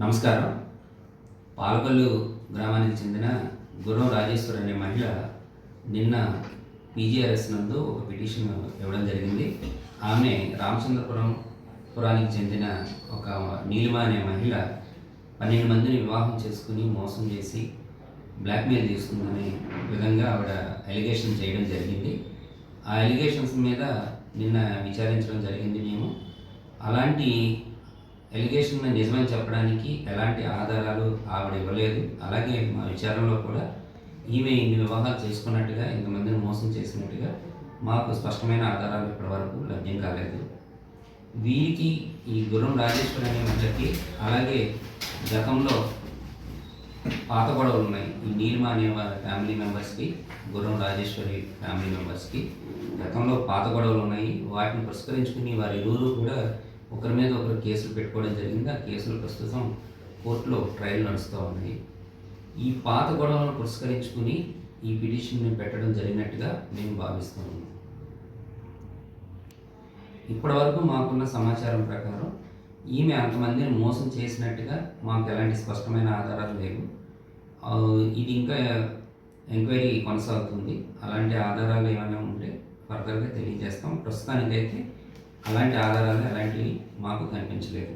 నమస్కారం. పాలకొల్లు గ్రామానికి చెందిన గుర్రం రాజేశ్వర్ అనే మహిళ నిన్న పీజీఆర్ఎస్ నందు ఒక పిటిషన్ ఇవ్వడం జరిగింది. ఆమె రామచంద్రపురం పురానికి చెందిన ఒక నీలిమ అనే మహిళ పన్నెండు మందిని వివాహం చేసుకుని మోసం చేసి బ్లాక్మెయిల్ చేసుకుందనే విధంగా ఆవిడ ఎలిగేషన్ చేయడం జరిగింది. ఆ ఎలిగేషన్స్ మీద నిన్న విచారించడం జరిగింది మేము. అలాంటి ఎలిగేషన్ నిజమని చెప్పడానికి ఎలాంటి ఆధారాలు ఆవిడ ఇవ్వలేదు. అలాగే మా విచారణలో కూడా ఈమె ఇన్ని వివాహాలు చేసుకున్నట్టుగా ఇంతమందిని మోసం చేసినట్టుగా మాకు స్పష్టమైన ఆధారాలు ఇప్పటివరకు లభ్యం కాలేదు. వీరికి ఈ గుర్రం రాజేశ్వరి అనే మహిళకి అలాగే గతంలో పాత గొడవలు ఉన్నాయి. ఈ నీలిమ అనే వారి ఫ్యామిలీ మెంబర్స్కి గుర్రం రాజేశ్వరి ఫ్యామిలీ మెంబర్స్కి గతంలో పాత గొడవలు ఉన్నాయి. వాటిని పురస్కరించుకుని వారి ఇరువురు కూడా ఒకరి మీద ఒకరు కేసులు పెట్టుకోవడం జరిగింది. ఆ కేసులు ప్రస్తుతం కోర్టులో ట్రయల్ నడుస్తూ ఉన్నాయి. ఈ పాత గొడవలను పురస్కరించుకుని ఈ పిటిషన్ని పెట్టడం జరిగినట్టుగా మేము భావిస్తున్నాము ఇప్పటివరకు మాకున్న సమాచారం ప్రకారం ఈమె అంతమందిని మోసం చేసినట్టుగా మాకు ఎలాంటి స్పష్టమైన ఆధారాలు లేవు. ఇది ఇంకా ఎంక్వైరీ కొనసాగుతుంది. అలాంటి ఆధారాలు ఏమైనా ఉంటే ఫర్దర్గా తెలియజేస్తాం. ప్రస్తుతానికైతే అలాంటి ఆధారాలు ఎలాంటివి మాకు కనిపించలేదు.